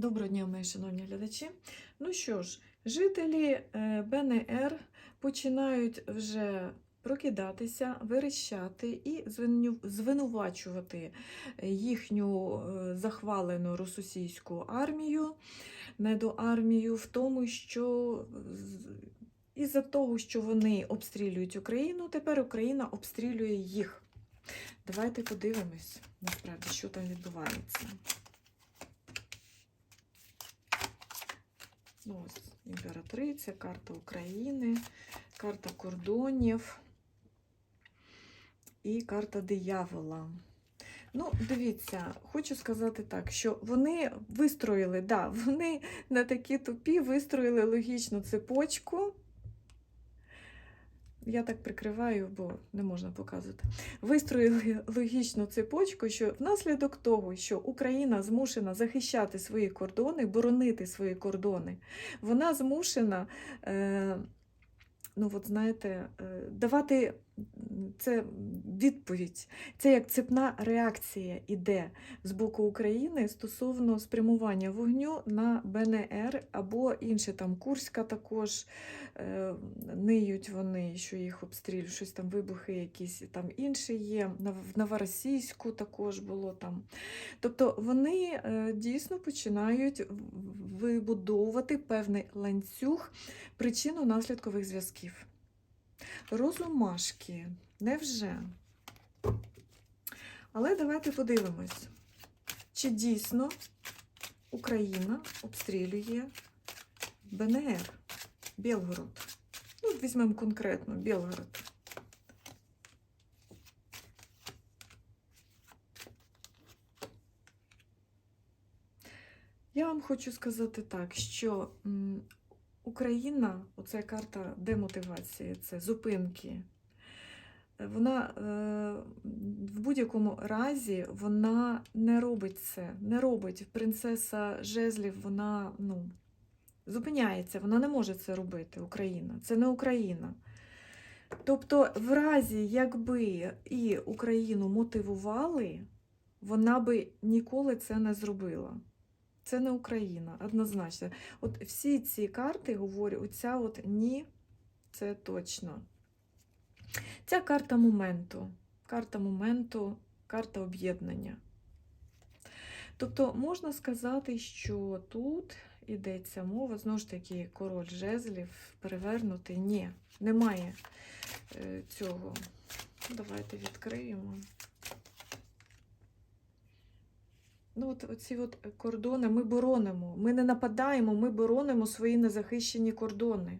Доброго дня, мої шановні глядачі. Ну що ж, жителі е, БНР починають вже прокидатися, верещати і звинувачувати їхню е, захвалену російську армію, недоармію в тому, що із-за того, що вони обстрілюють Україну, тепер Україна обстрілює їх. Давайте подивимось, насправді, що там відбувається. Ну, ось імператриця, карта України, карта кордонів і карта диявола. Ну, дивіться, хочу сказати так, що вони вистроїли, да, вони на такі тупі, вистроїли логічну цепочку. Я так прикриваю, бо не можна показувати. Вистроїли логічну цепочку, що внаслідок того, що Україна змушена захищати свої кордони, боронити свої кордони, вона змушена, е, ну от знаєте, е, давати це відповідь. Це як цепна реакція іде з боку України стосовно спрямування вогню на БНР або інше там Курська також е, ниють вони, що їх обстрілюють, щось там вибухи якісь там інші є. В Новоросійську також було там. Тобто вони е, дійсно починають вибудовувати певний ланцюг причинно-наслідкових зв'язків. Розумашки, невже? Але давайте подивимось, чи дійсно Україна обстрілює БНР, Білгород. Ну, візьмемо конкретно Білгород. Я вам хочу сказати так, що Україна, оця карта демотивації, це зупинки. е, Вона е, в будь-якому разі вона не робить це, не робить. Принцеса жезлів, вона ну, зупиняється, вона не може це робити, Україна. Це не Україна. Тобто, в разі, якби і Україну мотивували, вона би ніколи це не зробила. Це не Україна, однозначно. От всі ці карти говорять, оця от ні, це точно. Ця карта моменту, карта моменту, карта об'єднання. Тобто можна сказати, що тут йдеться мова, знову ж таки, король жезлів перевернутий. Ні, немає е, цього. Давайте відкриємо. Ну, от оці от кордони ми боронимо. Ми не нападаємо, ми боронимо свої незахищені кордони.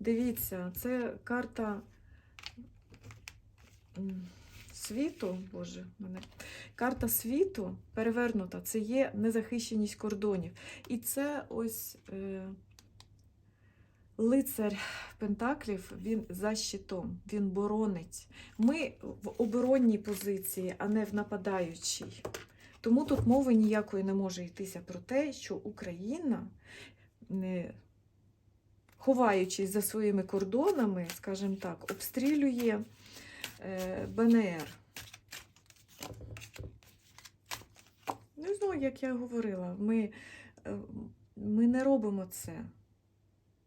Дивіться, це карта світу, Боже, мене. Карта світу перевернута, це є незахищеність кордонів. І це ось е, лицар Пентаклів, він за щитом, він боронить. Ми в оборонній позиції, а не в нападаючій. Тому тут мови ніякої не може йтися про те, що Україна, ховаючись за своїми кордонами, скажімо так, обстрілює е, БНР. Ну, знову, як я говорила, ми, е, ми не робимо це.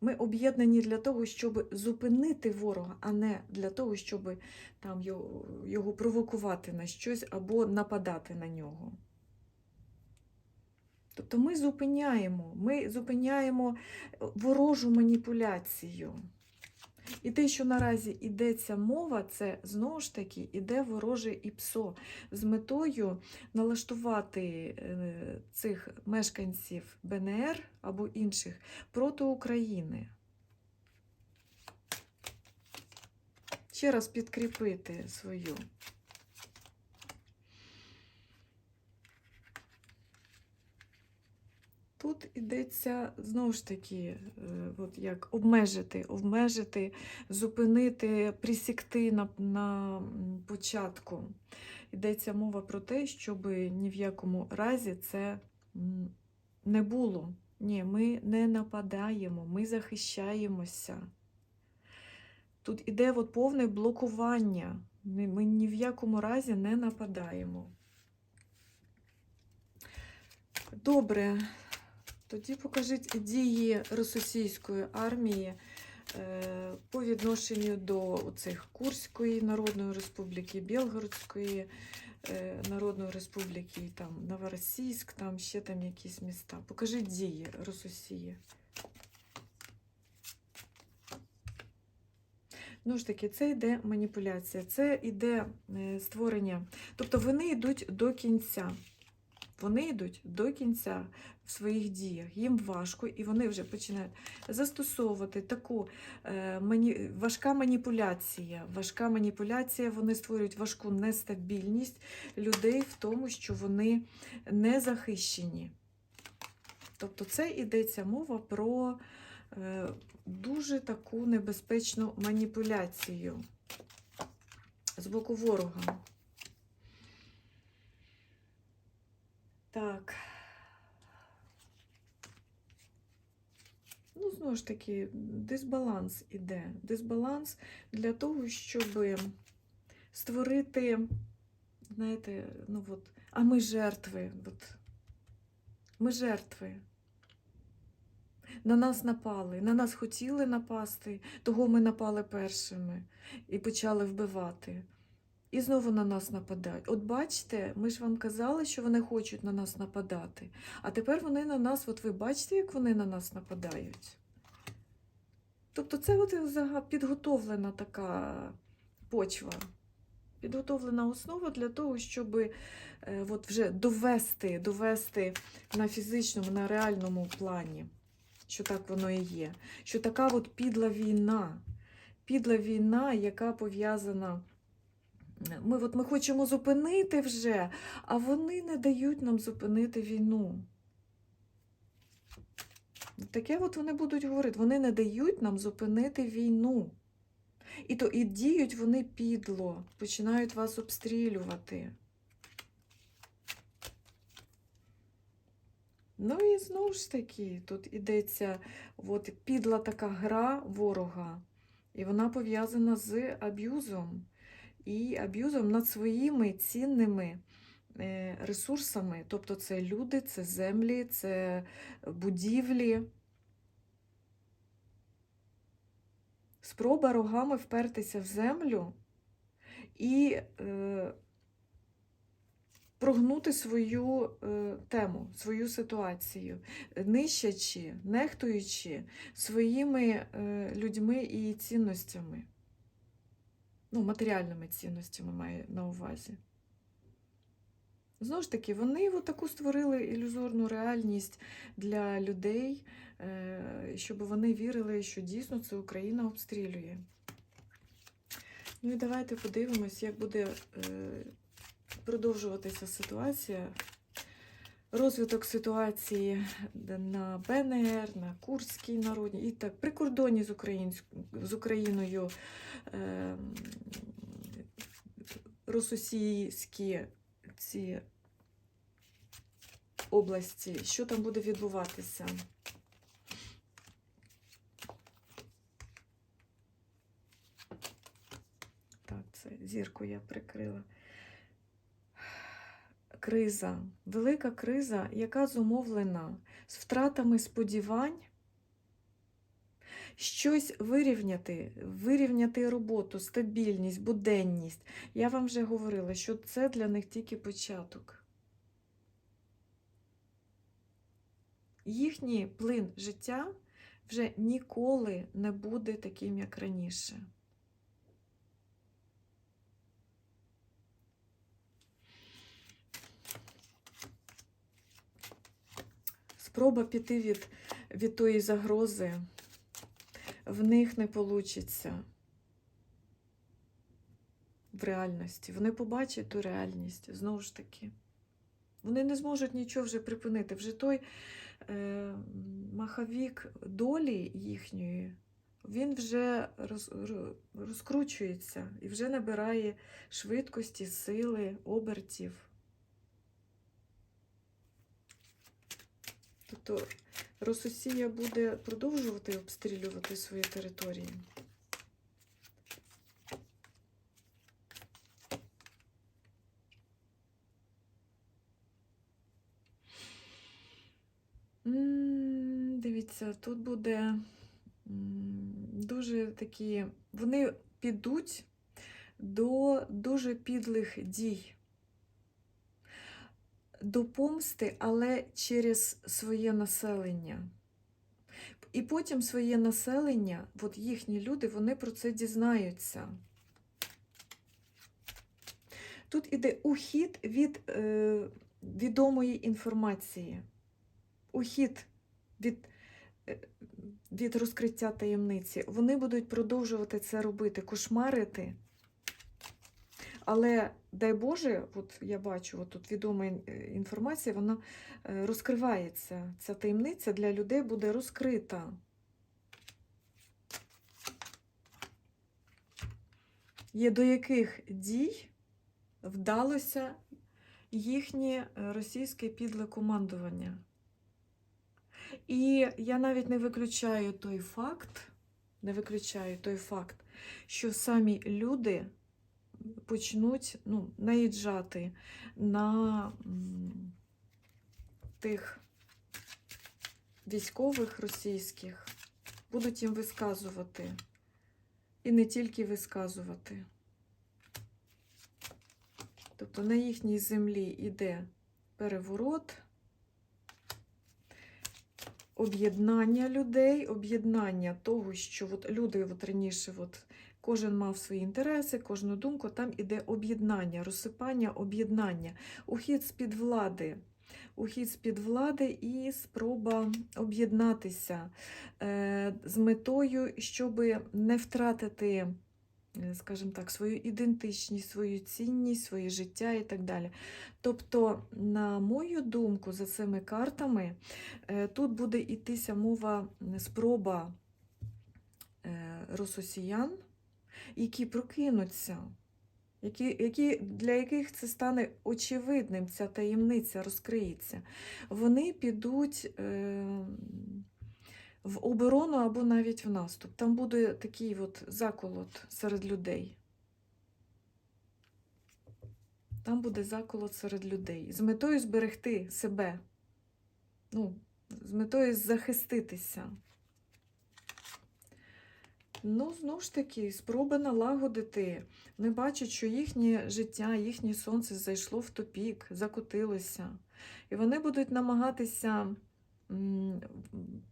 Ми об'єднані для того, щоб зупинити ворога, а не для того, щоб там його, його провокувати на щось або нападати на нього. Тобто ми зупиняємо, ми зупиняємо ворожу маніпуляцію. І те, що наразі йдеться мова, це знову ж таки іде вороже ІПСО з метою налаштувати е, цих мешканців БНР або інших проти України. Ще раз підкріпити свою. Тут йдеться знову ж таки, е, от як обмежити, обмежити, зупинити, присікти на, на початку. Йдеться мова про те, щоб ні в якому разі це не було. Ні, ми не нападаємо, ми захищаємося. Тут іде от повне блокування. Ми, ми ні в якому разі не нападаємо. Добре, Тоді покажіть дії російської армії е, по відношенню до цих Курської Народної Республіки, Білгородської е, Народної Республіки, там Новоросійськ, там ще там якісь міста. Покажіть дії Росії. Ну ж таки, це йде маніпуляція, це йде е, створення. Тобто вони йдуть до кінця. Вони йдуть до кінця в своїх діях. Їм важко, і вони вже починають застосовувати таку е, мані... важка маніпуляція. Важка маніпуляція, вони створюють важку нестабільність людей в тому, що вони не захищені. Тобто, це йдеться мова про е, дуже таку небезпечну маніпуляцію з боку ворога. Так. Ну, знову ж таки, дисбаланс іде. Дисбаланс для того, щоб створити, знаєте, ну от, а ми жертви. От, ми жертви. На нас напали, на нас хотіли напасти, того ми напали першими і почали вбивати. І знову на нас нападають. От бачите, ми ж вам казали, що вони хочуть на нас нападати. А тепер вони на нас, от ви бачите, як вони на нас нападають. Тобто це от підготовлена така почва, підготовлена основа для того, щоб е, от вже довести, довести на фізичному, на реальному плані, що так воно і є. Що така от підла війна, підла війна, яка пов'язана. Ми, от, ми хочемо зупинити вже, а вони не дають нам зупинити війну. Таке от вони будуть говорити. Вони не дають нам зупинити війну. І то і діють вони підло, починають вас обстрілювати. Ну і знову ж таки, тут ідеться от, підла така гра ворога, і вона пов'язана з аб'юзом і аб'юзом над своїми цінними е, ресурсами. Тобто це люди, це землі, це будівлі. Спроба рогами впертися в землю і е, прогнути свою е, тему, свою ситуацію, нищачи, нехтуючи своїми е, людьми і цінностями ну, матеріальними цінностями маю на увазі. Знову ж таки, вони от таку створили ілюзорну реальність для людей, е, щоб вони вірили, що дійсно це Україна обстрілює. Ну і давайте подивимось, як буде е, продовжуватися ситуація. Розвиток ситуації на БНР, на Курській народній і так, при кордоні з, з Україною е... російські ці області, що там буде відбуватися. Так, це зірку я прикрила криза, велика криза, яка зумовлена з втратами сподівань, щось вирівняти, вирівняти роботу, стабільність, буденність. Я вам вже говорила, що це для них тільки початок. Їхній плин життя вже ніколи не буде таким, як раніше. Спроба піти від, від тої загрози в них не вийде в реальності. Вони побачать ту реальність, знову ж таки. Вони не зможуть нічого вже припинити. Вже той е, маховік долі їхньої, він вже роз, розкручується і вже набирає швидкості, сили, обертів. Тобто Рососія буде продовжувати обстрілювати свої території. Дивіться, тут буде дуже такі. Вони підуть до дуже підлих дій, до помсти, але через своє населення. І потім своє населення, от їхні люди, вони про це дізнаються. Тут іде ухід від е, відомої інформації. Ухід від, е, від розкриття таємниці. Вони будуть продовжувати це робити, кошмарити. Але, дай Боже, от я бачу, от тут відома е, інформація, вона е, розкривається. Ця таємниця для людей буде розкрита. Є до яких дій вдалося їхнє е, російське підле командування. І я навіть не виключаю той факт, не виключаю той факт, що самі люди почнуть ну, наїжджати на тих військових російських, будуть їм висказувати. І не тільки висказувати. Тобто на їхній землі йде переворот, об'єднання людей, об'єднання того, що от люди от раніше от, кожен мав свої інтереси, кожну думку, там іде об'єднання, розсипання, об'єднання, ухід з-під влади. Ухід з-під влади і спроба об'єднатися е, з метою, щоб не втратити, е, скажімо так, свою ідентичність, свою цінність, своє життя і так далі. Тобто, на мою думку, за цими картами е, тут буде йтися мова спроба рососіян, які прокинуться. Які, які, для яких це стане очевидним, ця таємниця розкриється, вони підуть е, в оборону або навіть в наступ. Там буде такий от заколот серед людей. Там буде заколот серед людей. З метою зберегти себе. Ну, з метою захиститися. Ну, знову ж таки, спроба налагодити. Вони бачать, що їхнє життя, їхнє сонце зайшло в тупік, закотилося. І вони будуть намагатися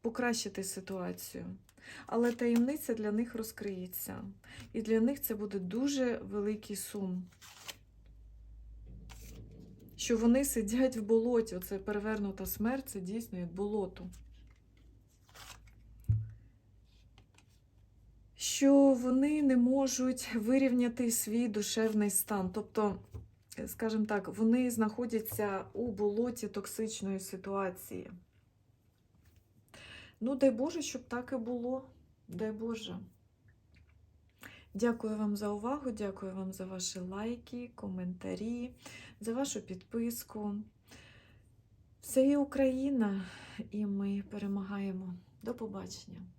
покращити ситуацію. Але таємниця для них розкриється. І для них це буде дуже великий сум. Що вони сидять в болоті. Оце перевернута смерть, це дійсно як болото. Що вони не можуть вирівняти свій душевний стан. Тобто, скажімо так, вони знаходяться у болоті токсичної ситуації. Ну, дай Боже, щоб так і було. Дай Боже. Дякую вам за увагу, дякую вам за ваші лайки, коментарі, за вашу підписку. Все є Україна, і ми перемагаємо. До побачення!